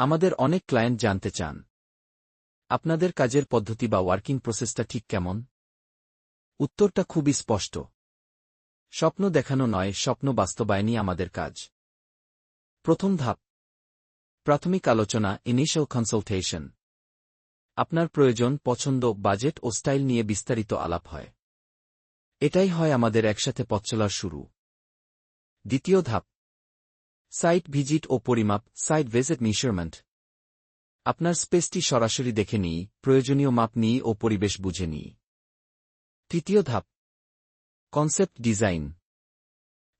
আমাদের অনেক ক্লায়েন্ট জানতে চান। আপনাদের কাজের পদ্ধতি বা ওয়ার্কিং প্রসেসটা ঠিক কেমন? উত্তরটা খুবই স্পষ্ট। স্বপ্ন দেখানো নয়, স্বপ্ন বাস্তবায়নই আমাদের কাজ। প্রথম ধাপ। প্রাথমিক আলোচনা ইনিশিয়াল কনসালটেশন আপনার প্রয়োজন, পছন্দ, বাজেট ও স্টাইল নিয়ে বিস্তারিত আলাপ হয়। এটাই হয় আমাদের একসাথে পথ চলার শুরু। দ্বিতীয় ধাপ। সাইট ভিজিট ও পরিমাপ সাইট ভিজিট মেজারমেন্ট আপনার স্পেসটি সরাসরি দেখে নিই প্রয়োজনীয় মাপ নিই ও পরিবেশ বুঝে নিই। তৃতীয় ধাপ কনসেপ্ট ডিজাইন।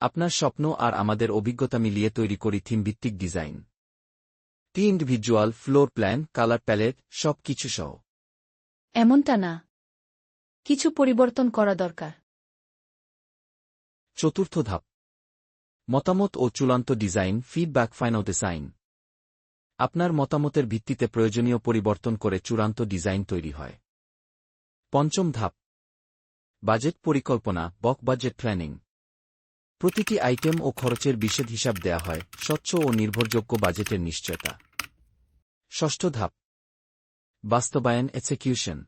আপনার স্বপ্ন আর আমাদের অভিজ্ঞতা মিলিয়ে তৈরি করি থিমভিত্তিক ডিজাইন। টি individual floor plan colour palette সব কিছু সহ। এমনটা না। কিছু পরিবর্তন করা দরকার। চতুর্থ ধাপ মতামত ও চূড়ান্ত ডিজাইন ফিডব্যাক ফাইনাল ডিজাইন আপনার মতামতের ভিত্তিতে প্রয়োজনীয় পরিবর্তন করে চূড়ান্ত ডিজাইন তৈরি হয়। পঞ্চম ধাপ। বাজেট পরিকল্পনা, বক বাজেট প্ল্যানিং প্রতিটি আইটেম ও খরচের বিশেদ হিসাব দেয়া হয়, স্বচ্ছ ও নির্ভরযোগ্য বাজেটের নিশ্চয়তা। ষষ্ঠ ধাপ। বাস্তবায়ন এক্সিকিউশন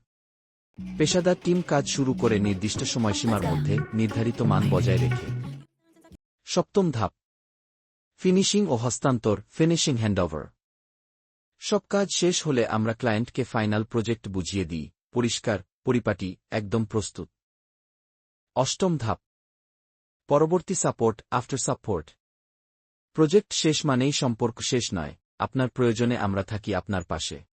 পেশাদার টিম কাজ শুরু করে নির্দিষ্ট সময়সীমার মধ্যে নির্ধারিত মান বজায় রেখে। সপ্তম ধাপ। ফিনিশিং ও হস্তান্তর ফিনিশিং হ্যান্ডওভার সব কাজ শেষ হলে আমরা ক্লায়েন্টকে ফাইনাল প্রজেক্ট বুঝিয়ে দিই। পরিষ্কার, পরিপাটি, একদম প্রস্তুত। অষ্টম ধাপ। পরবর্তী সাপোর্ট আফটার সাপোর্ট প্রজেক্ট শেষ মানেই সম্পর্ক শেষ নয়। আপনার প্রয়োজনে আমরা থাকি আপনার পাশে।